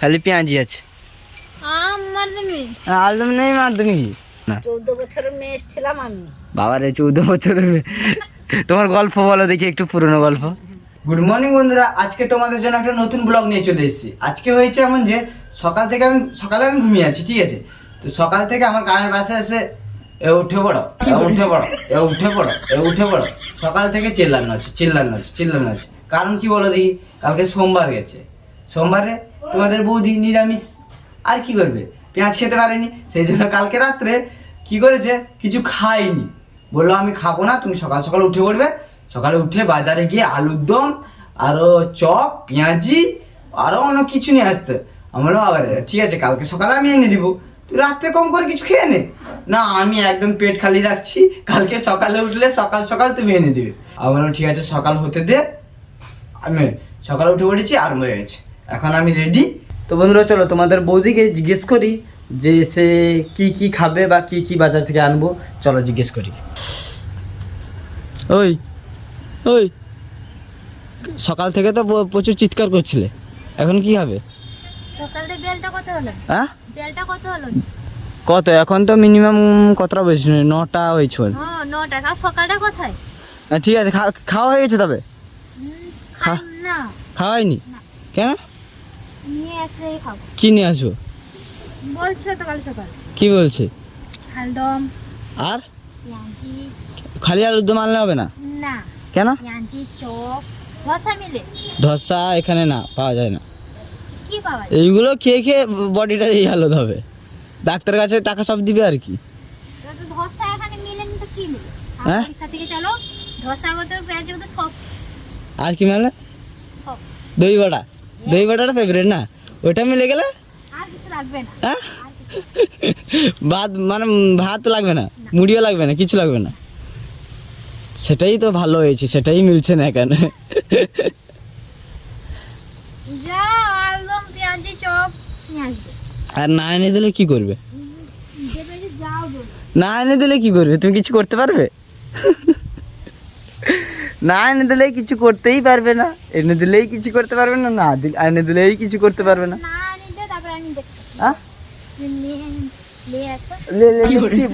খালি পেঁয়াজি আছে। আমার তুমি আলদম নেই মাধ্যমিক না। চৌদ্দ বছরের মেয়ে এসেছিলাম আমি। বাবারে চৌদ্দ বছরের তোমার গল্প বলো দেখি একটু পুরনো গল্প। গুড মর্নিং বন্ধুরা আজকে তোমাদের জন্য একটা নতুন ব্লগ নিয়ে চলে এসেছি। আজকে হয়েছে এমন যে সকাল থেকে আমি সকালে আমি ঘুমিয়ে আছি ঠিক আছে? তো সকাল থেকে আমার কানের পাশে এসে এ উঠে পড়ো এ উঠে পড়ো এ উঠে পড়ো এ উঠে পড়ো। সকাল থেকে চিল্লানো আছে চিল্লানো আছে চিল্লানো আছে। কারণ কি বলো দেখি কালকে সোমবার গেছে। সোমবারে তোমাদের বৌদি নিরামিষ, আর কি করবে? পেঁয়াজ খেতে পারেনি, সেই জন্য কালকে রাত্রে কি করেছে? কিছু খাইনি বলল, আমি খাব না, তুমি সকাল সকাল উঠে পড়বে। সকালে উঠে বাজারে গিয়ে আলুর দম, আরও চপ, পেঁয়াজি, আরও অনেক কিছু নিয়ে আসছে। আমি বললাম আবার ঠিক আছে, কালকে সকালে আমি এনে দিব। তুই রাত্রে কম করে কিছু খেয়ে নে। না, আমি একদম পেট খালি রাখছি, কালকে সকালে উঠলে সকাল সকাল তুমি এনে দিবে। আমি বললাম, ঠিক আছে, সকাল হতে দে। আমি সকালে উঠে পড়েছি, আর হয়ে গেছে। এখন আমি রেডি তো বন্ধুরা চলো তোমাদের বৌদিকে জিজ্ঞেস করি যে সে কি কি খাবে বা কি কি বাজার থেকে আনব। চলো জিজ্ঞেস করি। ওই ওই সকাল থেকে তো প্রচুর চিৎকার করছিলে। এখন কি হবে? কত হ্যাঁ? কত এখন তো মিনিমাম কতটা বেশি নটা হয়েছে। হ্যাঁ সকালটা কোথায়? ঠিক আছে খাওয়া হয়ে গেছে তবে? হ্যাঁ। খাওয়া হয়নি? কেন? নিয়ে আসলেই খাব। কি নিয়ে আসব? বলছো তো কাল সকাল। কি বলছে? আলদম। আর? খালি আলুর দম আনলে হবে না? না। কেন? চপ ধসা মিলে। ধসা এখানে না পাওয়া যায় না। কি পাওয়া যায়? এইগুলো খেয়ে খেয়ে বডিটা এই হালত হবে। ডাক্তারের কাছে টাকা সব দিবে আর কি। ধসা এখানে মিলেনি তো কি মিলে? হ্যাঁ? থেকে চলো ধসা পেঁয়াজি কত সব। আর কি মেলে? সব। দই বড়া। দই বড়াটা ফেভারিট না? ওইটা মিলে গেলে? হ্যাঁ? ভাত মানে ভাত লাগবে না মুড়িও লাগবে না কিছু লাগবে না। সেটাই তো ভালো হয়েছে সেটাই মিলছে না আসবে। আর না এনে দিলে কি করবে? না এনে দিলে কি করবে? তুমি কিছু করতে পারবে? না এনে দিলেই কিছু করতেই পারবে না। এনে দিলেই কিছু করতে পারবে না না এনে দিলেই কিছু করতে পারবে না।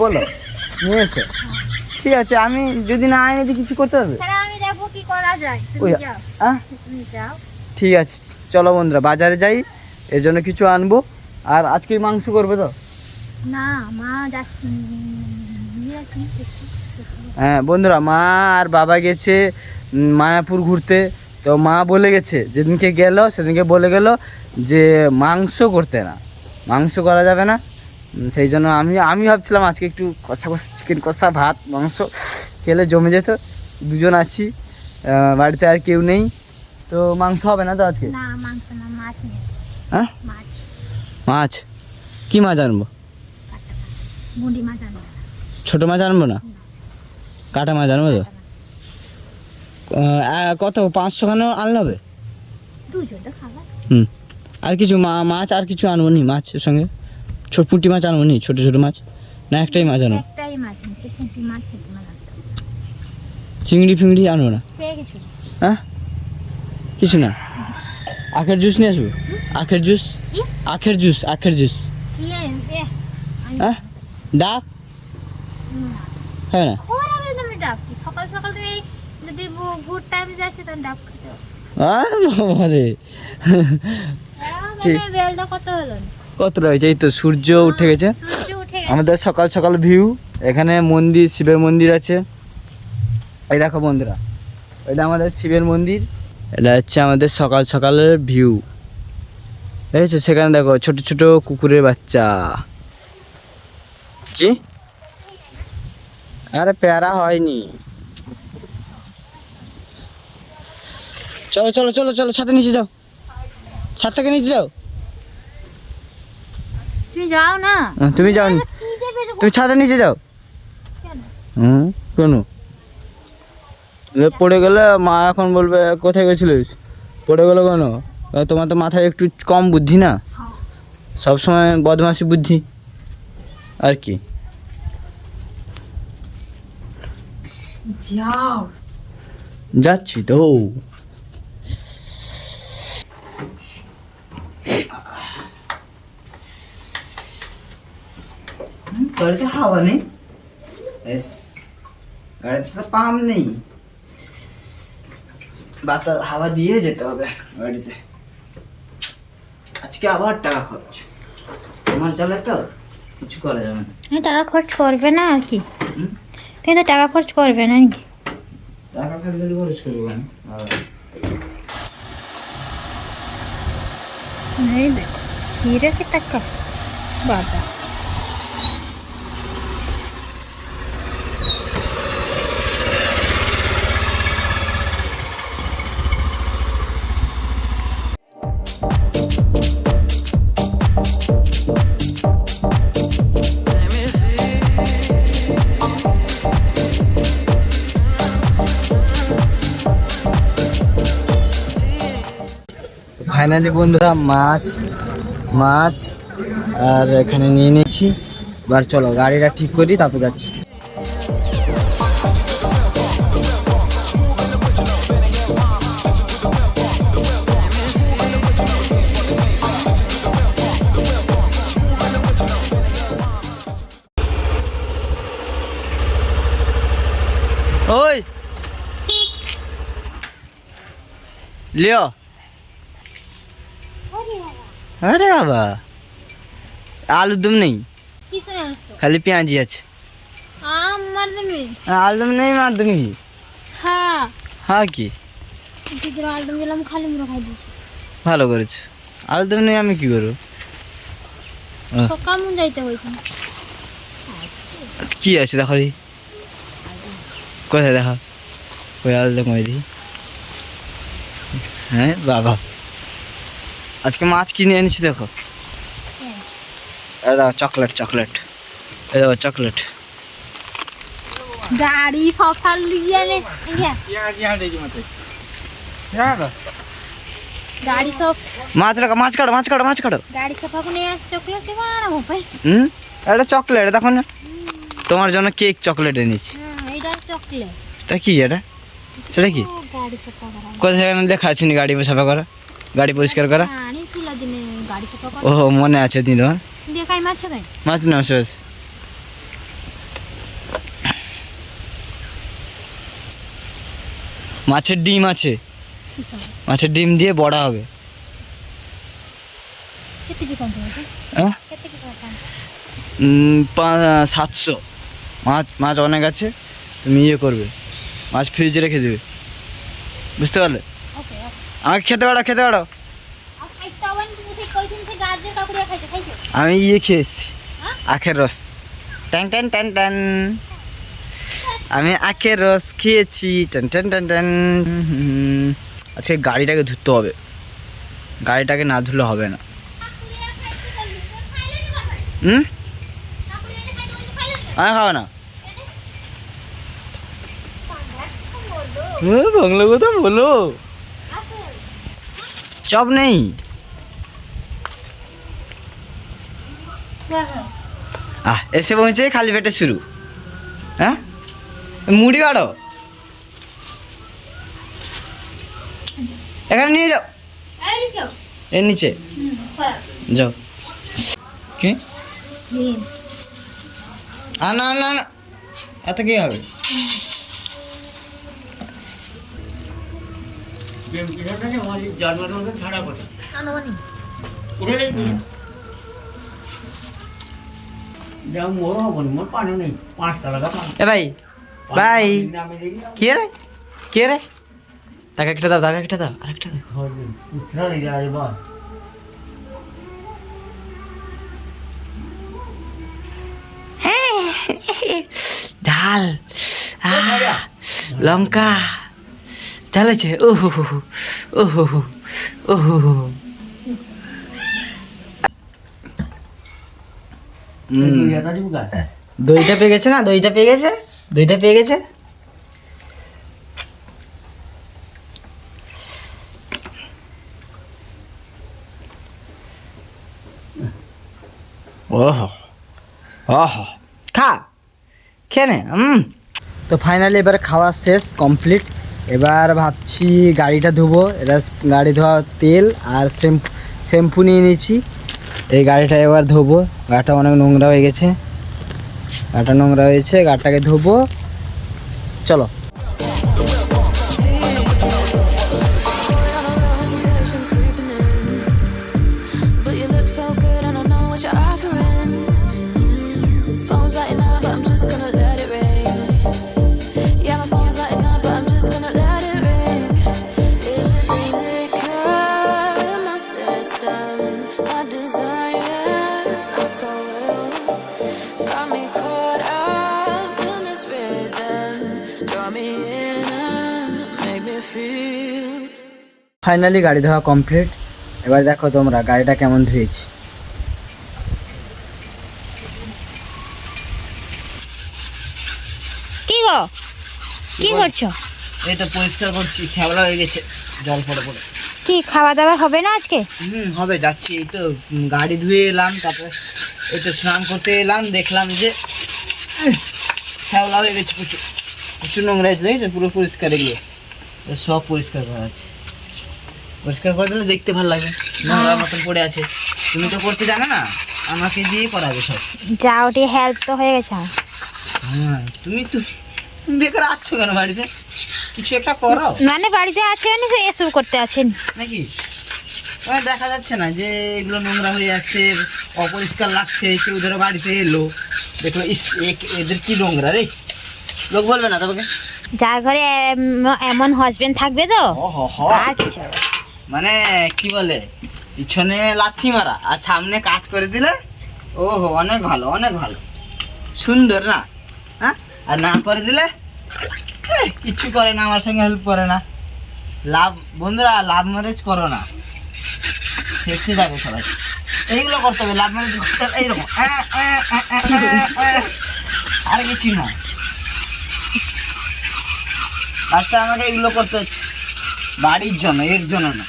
বলো? নিয়ে এসো। ঠিক আছে আমি যদি না এনে দিই কিছু করতে পারবে? ঠিক আছে চলো বন্ধুরা বাজারে যাই এর জন্য কিছু আনব। আর আজকে মাংস করবে তো? না মা যাচ্ছি। হ্যাঁ বন্ধুরা মা আর বাবা গেছে মায়াপুর ঘুরতে। তো মা বলে গেছে যেদিনকে গেল সেদিনকে বলে গেল যে মাংস করতে না। মাংস করা যাবে না। সেই জন্য আমি আমি ভাবছিলাম আজকে একটু কষা কষা চিকেন কষা ভাত মাংস খেলে জমে যেত। দুজন আছি বাড়িতে আর কেউ নেই। তো মাংস হবে না তো আজকে? মাংস মাছ হ্যাঁ? মাছ। কি মাছ আনব? মুড়ি মাছ আনব। ছোটো মাছ আনব না? কাটা মাছ আনব তো? কত পাঁচশো খানো আনলে হবে? হুম। আর কিছু মাছ আর কিছু আনব নি মাছের সঙ্গে? ছোট পুঁটি মাছ আনব নি ছোটো ছোটো মাছ? না একটাই মাছ আনব। চিংড়ি ফিংড়ি আনব না? সে কিছু না। হ্যাঁ? কিছু না? আখের জুস নিয়ে আসব? আখের জুস? আখের জুস আখের জুস। হ্যাঁ? ডাব? না। না ওরা বলে তুমি ডাব কি? সকাল সকাল যদি ভোর টাইমে যাস তখন ডাব খেতে হবে। বাবা রে ঠিক। মানে কত হলো? কত রয়েছে এই তো সূর্য উঠে গেছে। সূর্য উঠে গেছে। আমাদের সকাল সকাল ভিউ এখানে মন্দির শিবের মন্দির আছে। এই দেখো বন্ধুরা এটা আমাদের শিবের মন্দির। এটা হচ্ছে আমাদের সকাল সকালের ভিউ দেখেছ সেখানে দেখো ছোট ছোট কুকুরের বাচ্চা। কি আরে প্যারা হয়নি। চলো চলো চলো চলো ছাতে নিচে যাও। ছাদ থেকে নিচে যাও। তুমি যাও না। হ্যাঁ, তুমি যাও। তুমি ছাদের নিচে যাও। কেন? হুম কেন? পড়ে গেলে মা এখন বলবে কোথায় গেছিলিস? পড়ে গেলো কেন? তোমার তো মাথায় একটু কম বুদ্ধি না? হ্যাঁ। সব সময় বদমাসি বুদ্ধি। আর কি? যাও। যাচ্ছি তো। গাড়িতে হাওয়া নেই এস গাড়িতে তো পাম্প নেই বাতাস হাওয়া দিয়ে যেতে হবে গাড়িতে আজকে আবার টাকা খরচ আমার চালায় তো কিছু করা যাবে না হ্যাঁ, টাকা খরচ করবে না আর কি তুমি তো টাকা খরচ করবে না নাকি টাকা খালি খরচ করব কি টাকা বাবা ফাইনালি বন্ধুরা, মাছ মাছ, আর এখানে নিয়ে নিয়েছি। এবার চলো, গাড়িটা ঠিক করি, তারপর যাচ্ছি। ওই! লিও! আরে বাবা। আলুর দম নেই। খালি পেঁয়াজি আছে। আলুদম নেই? মাধ্যমে কি হ্যাঁ। হ্যাঁ কি? ভালো করেছ। আলুদম নেই আমি কি করব? কি আছে দেখো দি কোথায় দেখো? ওই আলুদম ওই দি হ্যাঁ বাবা। আজকে মাছ কিনে এনেছি দেখো। দেখো চকলেট চকলেট এই দেখো চকলেট গাড়ি সকাল লিয়ে নে গাড়ি সব মাছ রাখো মাছ কাটো মাছ কাটো মাছ কাটো। গাড়ি করে নিয়ে আসে চকলেট বানাবো ভাই। হুম? এটা চকলেট দেখো না। তোমার জন্য কেক চকলেট এনেছি। হ্যাঁ এইটা চকলেট এটা কি এটা? সেটা কি? কোথায় লেখা আছে গাড়ি সাফা করা। গাড়ি পরিষ্কার করা? করা। ও মনে আছে তুমি তোমার? মাছ না শেষ মাছের ডিম আছে। মাছের ডিম দিয়ে বড়া হবে। হ্যাঁ সাতশো। মাছ মাছ অনেক আছে তুমি ইয়ে করবে। মাছ ফ্রিজে রেখে দেবে। বুঝতে পারলে? আমাকে খেতে পারো খেতে পারো। আমি ইয়ে খেয়েছি হ্যাঁ? আখের রস। টান টান টান টান আমি আখের রস খেয়েছি টান টান টান টান হুম, আজকে গাড়িটাকে ধুতে হবে। গাড়িটাকে না ধুলে হবে না। হুম? আমি খাব না। বলো কথা বলো। আসল চপ নেই? আহ, এসে পৌঁছে খালি পেটে শুরু। হ্যাঁ? মুড়ি বাড়ো। এখানে নিয়ে যাও। এর নিচে। যাও। কি? নিন আ, না না না। এত কি হবে? এ ভাই ভাই। কে রে? কে রে? টাকা একটা দাও টাকা একটা দাও আরেকটা দাও। ঝাল লঙ্কা। ঝাল আছে ও হো হো ও হো হো, ও হো দইটা পেয়ে গেছে না? দইটা পেয়ে গেছে? দইটা পেয়ে গেছে? ওহ। ওহ। খা। খেয়ে নে। হুম তো ফাইনালি এবার খাওয়া শেষ কমপ্লিট এবার ভাবছি গাড়িটা ধুবো। এটা গাড়ি ধোয়া তেল আর শ্যাম্পু শ্যাম্পু নিয়ে নিচ্ছি। এই গাড়িটা এবার ধোবো। গাড়িটা অনেক নোংরা হয়ে গেছে। গাটা নোংরা হয়েছে গাড়িটাকে ধোবো। চলো। ফাইনালি গাড়ি ধোয়া কমপ্লিট। এবার দেখো তোমরা গাড়িটা কেমন ধুয়েছি। কি গো? কি করছ? এই তো পরিষ্কার করছি শ্যাওলা হয়ে গেছে জল পড়ে পড়ে কি খাওয়া দাওয়া হবে না আজকে? হুম হবে যাচ্ছি এই তো গাড়ি ধুয়ে এলাম তারপরে এই তো স্নান করতে এলাম দেখলাম যে শ্যাওলা হয়ে গেছে প্রচুর। প্রচুর নোংরা দেখেছ? পুরো পরিষ্কার এগুলো। সব পরিষ্কার করা আছে। পরিষ্কার করে দিলে দেখতে ভালো লাগে। নোংরা মতন পড়ে আছে। তুমি তো করতে জানো না? আমাকে দিয়ে করাবে সব। যা ওটি হেল্প তো হয়ে গেছে হ্যাঁ তুমি তো তুমি বেকার আছো কেন বাড়িতে? কিছু একটা করো। মানে বাড়িতে আছেন এসব করতে আছেন নাকি? দেখা যাচ্ছে না যে এগুলো নোংরা হয়ে যাচ্ছে অপরিষ্কার লাগছে কেউ ধরো বাড়িতে এলো। দেখল ইস এদের কি নোংরা রে? লোক বলবে না তোমাকে? যার ঘরে এমন হাজবেন্ড থাকবে তো। আর কিছু। মানে কি বলে পিছনে লাথি মারা আর সামনে কাজ করে দিলে ও হো অনেক ভালো অনেক ভালো। সুন্দর না? হ্যাঁ? আর না করে দিলে কিচ্ছু করে না আমার সঙ্গে হেল্প করে না। লাভ বন্ধুরা লাভ ম্যারেজ করো না। শেষে যাবে সবাই। এইগুলো করতে হবে লাভ ম্যারেজ এইরকম আ, আ, আ। আর কিছু না। লাস্টে আমাকে এগুলো করতে হচ্ছে। বাড়ির জন্য এর জন্য না।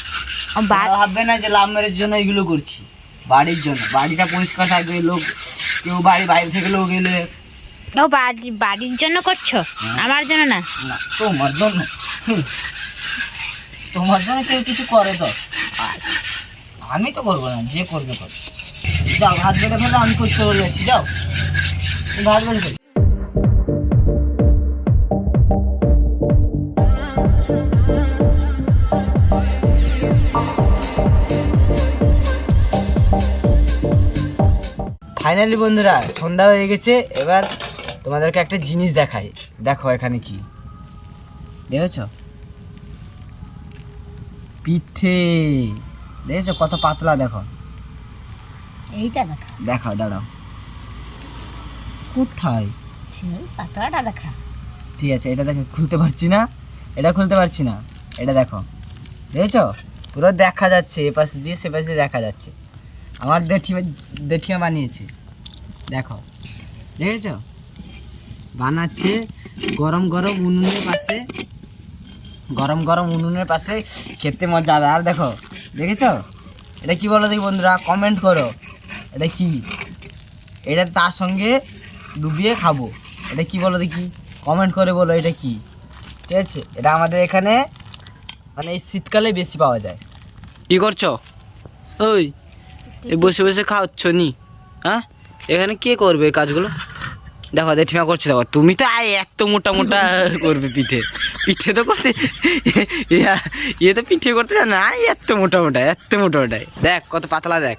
ভাববে না যে লাভ জন্য এগুলো করছি। বাড়ির জন্য। বাড়িটা পরিষ্কার থাকবে লোক কেউ বাড়ি বাইরে থেকে লোক এলে ও বাড়ি বাড়ির জন্য করছ? আমার জন্য না? না তোমার জন্য। তোমার জন্য কেউ কিছু করে তো। আমি তো করব না যে করবে করবে। যাও হাত বেড়ে ফেলো আমি করতে যাচ্ছি যাও। হাত বেড়ে ফাইনালি বন্ধুরা সন্ধ্যা হয়ে গেছে। এবার তোমাদেরকে একটা জিনিস দেখাই। দেখো এখানে কি। দেখেছ? পিঠে। দেখেছ? কত পাতলা দেখো। এইটা দেখা। দেখাও দাঁড়াও। কোথায়? পাতলাটা দেখা। ঠিক আছে এটা দেখো খুলতে পারছি না। এটা খুলতে পারছি না। এটা দেখো। দেখেছ? পুরো দেখা যাচ্ছে এ পাশে দিয়ে সে পাশে দিয়ে দেখা যাচ্ছে। আমার দেঠিয়া দেঠিয়া বানিয়েছে। দেখো, দেখেছ? বানাচ্ছে গরম গরম উনুনের পাশে, গরম গরম উনুনের পাশে খেতে মজা হবে। আর দেখো, দেখেছ? এটা কি বলো দেখি বন্ধুরা কমেন্ট করো। এটা কি? এটা তার সঙ্গে ডুবিয়ে খাব। এটা কি বলো দেখি? কমেন্ট করে বলো এটা কি? ঠিক আছে? এটা আমাদের এখানে মানে এই শীতকালে বেশি পাওয়া যায়। কি করছ? ওই বসে বসে খাওয়াচ্ছ নি? হ্যাঁ? এখানে কে করবে কাজগুলো? দেখো দেঠিমা করছে দেখো তুমি তো আয় এত মোটা মোটা করবে পিঠে। পিঠে তো করতে ইয়ে তো পিঠে করতে জানো না আয় এত মোটা মোটা এত মোটা মোটাই দেখ কত পাতলা দেখ।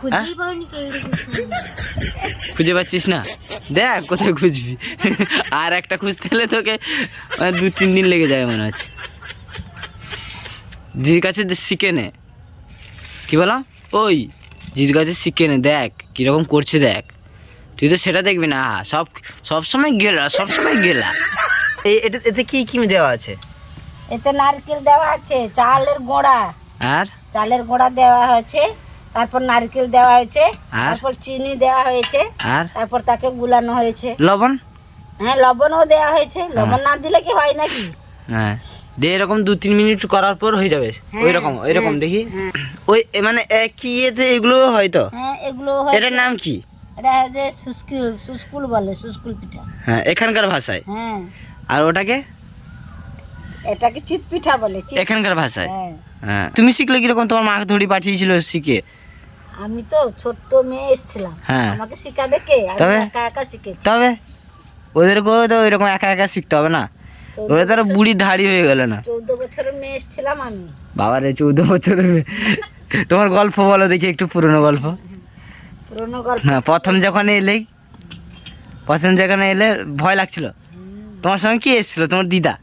কে খুঁজে পাচ্ছিস না? দেখ কোথায় খুঁজবি। আর একটা খুঁজতে হলে তোকে দু তিন দিন লেগে যাবে মনে হচ্ছে। জির কাছে শিখে নে। কি বললাম ওই জির কাছে শিখে নে দেখ কীরকম করছে দেখ। তুই তো সেটা দেখবি না আহা, সব সব সময় গেলা সব সময় গেলা। এই এটা এতে কি কি দেওয়া আছে? এতে নারকেল দেওয়া আছে চালের গোড়া। আর? চালের গোড়া দেওয়া হয়েছে তারপর নারকেল দেওয়া হয়েছে তারপর চিনি দেওয়া হয়েছে আর? তারপর তাকে গুলানো হয়েছে। লবণ? হ্যাঁ লবণও দেওয়া হয়েছে লবণ না দিলে কি হয় নাকি? হ্যাঁ। দিয়ে এরকম দু তিন মিনিট করার পর হয়ে যাবে। ওই রকম ওই রকম দেখি। ওই মানে একই ইয়েতে এগুলো হয় তো? হ্যাঁ এগুলো এটার নাম কি? এটা যে সুস্কুল সুস্কুল বলে সুস্কুল পিঠা। হ্যাঁ এখানকার ভাষায়। হ্যাঁ। আর ওটাকে? এটাকে চিত পিঠা বলে এখানকার ভাষায়? হ্যাঁ। হ্যাঁ। তুমি শিখলে কীরকম তোমার মাকে ধরি পাঠিয়েছিল শিখে? আমি তো ছোট্ট মেয়ে এসেছিলাম। হ্যাঁ। আমাকে শিখাবে কে? আমি তবে? একা একা শিখেছি। তবে? ওদেরকেও তো ওইরকম একা একা শিখতে হবে না? ওরা তো আরও বুড়ি ধাড়ি হয়ে গেল না। চৌদ্দ বছরের মেয়ে এসেছিলাম আমি। বাবারে চৌদ্দ বছরের মেয়ে। তোমার গল্প বলো দেখি একটু পুরনো গল্প। পুরোনো গল্প? হ্যাঁ প্রথম যখন এলেই প্রথম যখন এলে ভয় লাগছিল। তোমার সঙ্গে কি এসেছিল? তোমার দিদা?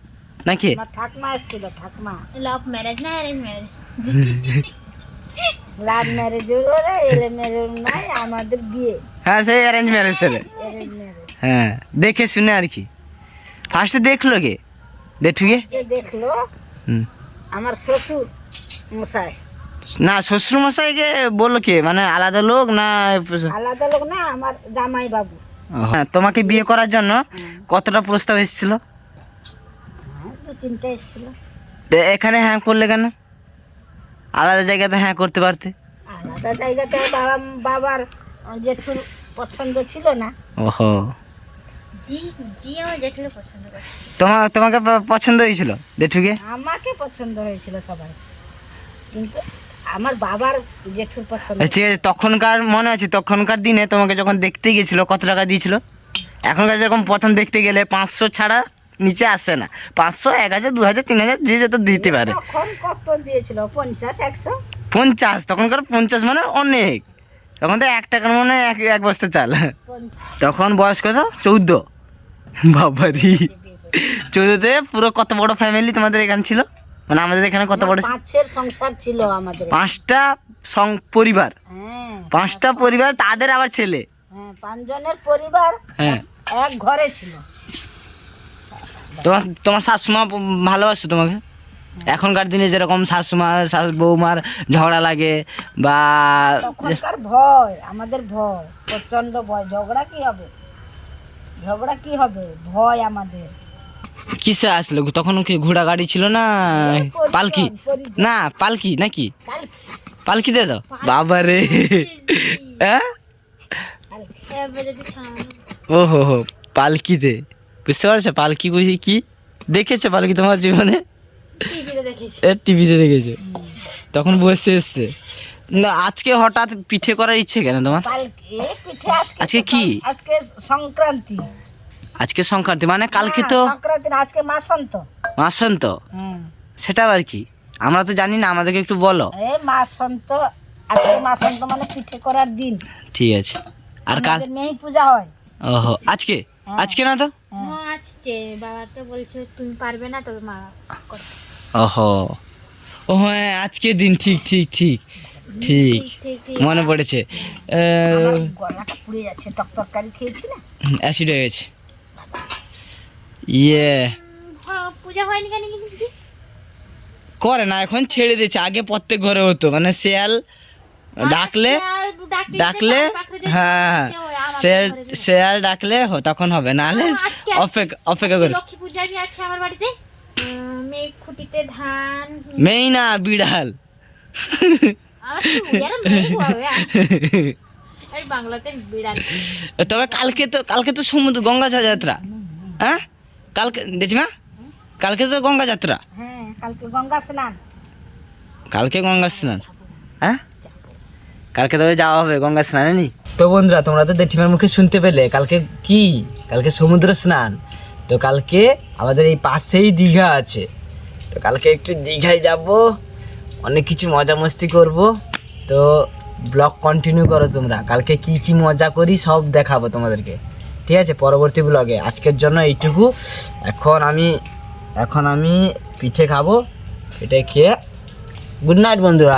নাকি? ঠাকমা এসেছিল ঠাকমা। লাভ ম্যারেজ না অ্যারেঞ্জ ম্যারেজ লাভ ম্যারেজের এলে ম্যারেজ নাই আমাদের বিয়ে। হ্যাঁ সেই অ্যারেঞ্জ ম্যারেজ ছেলে হ্যাঁ দেখে শুনে আর কি। ফার্স্টে দেখল কে? দেখুকে দেখল আমার শ্বশুর মশাই। না শ্বশুর মশাইকে বলল কে? মানে আলাদা লোক না আলাদা লোক না আমার জামাই বাবু হ্যাঁ তোমাকে বিয়ে করার জন্য কতটা প্রস্তাব এসেছিল? হ্যাঁ, তিনটা এসেছিল। এখানে হ্যাঁ করলে কেন? আলাদা জায়গাতে হ্যাঁ করতে পারতে? আলাদা জায়গাতে বাবা বাবার জেঠুর পছন্দ ছিল না। ওহো। জি জি আমার জেঠুর পছন্দ করে তোমার তোমাকে পছন্দ হয়েছিল দেখুকে আমাকে পছন্দ হয়েছিল সবাই। কিন্তু আমার বাবার জেঠুর পছন্দ ঠিক আছে তখনকার মনে আছে তখনকার দিনে তোমাকে যখন দেখতে গেছিল কত টাকা দিয়েছিল? এখনকার যেরকম প্রথম দেখতে গেলে পাঁচশো ছাড়া নিচে আসে না। পাঁচশো এক হাজার দু হাজার তিন হাজার যে যত দিতে পারে। তখন কত দিয়েছিল? পঞ্চাশ একশো? পঞ্চাশ তখনকার পঞ্চাশ মানে অনেক। তখন তো এক টাকার মনে হয় এক এক বস্তা চাল। তখন বয়স কত? চৌদ্দ। বাবারি। চৌদ্দতে পুরো কত বড় ফ্যামিলি তোমাদের এখানে ছিল? মানে আমাদের এখানে কত বড় পাঁচের সংসার ছিল আমাদের। পাঁচটা সং পরিবার। হ্যাঁ পাঁচটা পরিবার তাদের আবার ছেলে। হ্যাঁ পাঁচজনের পরিবার হ্যাঁ। এক ঘরে ছিল। তোমার তোমার শাশুমা ভালোবাসো তোমাকে? এখনকার দিনে যেরকম শাশুমা শাশু বৌমার ঝগড়া লাগে বা ভয় আমাদের ভয় প্রচণ্ড ভয়। ঝগড়া কি হবে? ঝগড়া কি হবে? ভয় আমাদের। কিসে আসলো? তখন কি ঘোড়া গাড়ি ছিল না? পালকি? না পালকি নাকি? কাল পালকিতে তো। বাবা রে। হ্যাঁ? ও হো হো পালকিতে বুঝতে পারছ? পালকি বুঝি কি? দেখেছ পালকি তোমার জীবনে? টিভিতে দেখেছি। এ তখন বসে এসছে। না আজকে হঠাৎ পিঠে করার ইচ্ছে কেন তোমার? এ আজকে আজকে কি? আজকে সংক্রান্তি। আজকে সংক্রান্তি মানে কালকে তো হ্যাঁ, সংক্রান্তি আজকে মাসন্ত মাসন্ত হুম। সেটা আবার কি? আমরা তো জানি না আমাদেরকে একটু বলো। এই মাসন্ত আজকে মাসন্ত মানে পিঠে করার দিন। ঠিক আছে। আর কাল মেয়ে পূজা হয়। ওহো আজকে? আজকে না তো? হ্যাঁ। আজকে। বাবা তো বলছে তুমি পারবে না তবে মা করবে ওহো। ও হ্যাঁ আজকে দিন ঠিক ঠিক ঠিক ঠিক। মনে পড়েছে। গলাটা পুড়ে যাচ্ছে টক তরকারি খেয়েছি না? অ্যাসিড হয়ে গেছে। ইয়ে। পূজা হয়নি কেন করে না এখন ছেড়ে দিয়েছে আগে প্রত্যেক ঘরে হতো। মানে শেয়াল ডাকলে ডাকলে হ্যাঁ শেয়াল শেয়াল ডাকলে হো- তখন হবে। নাহলে অপেক্ষা অপেক্ষা করে। লক্ষ্মী পূজা আছে আমার বাড়িতে। উম, মেঘ খুঁটিতে ধান মেই না বিড়াল। তবে কালকে তো কালকে তো সমুদ্র গঙ্গা যাত্রা। হ্যাঁ? কালকে দেখি কালকে তো গঙ্গা যাত্রা। হ্যাঁ কালকে গঙ্গা স্নান। কালকে গঙ্গা স্নান। হ্যাঁ? কালকে তবে যাওয়া হবে গঙ্গা স্নানে নি? তো বন্ধুরা তোমরা তো দেঠিমার মুখে শুনতে পেলে কালকে কি? কালকে সমুদ্র স্নান। তো কালকে আমাদের এই পাশেই দীঘা আছে। তো কালকে একটু দীঘায় যাব, অনেক কিছু মজা মস্তি করব। তো ব্লগ কন্টিনিউ করো তোমরা। কালকে কি কি মজা করি সব দেখাবো তোমাদেরকে। ঠিক আছে? পরবর্তী ব্লগে। আজকের জন্য এইটুকু। এখন আমি এখন আমি পিঠে খাব, পিঠে খেয়ে গুড নাইট বন্ধুরা।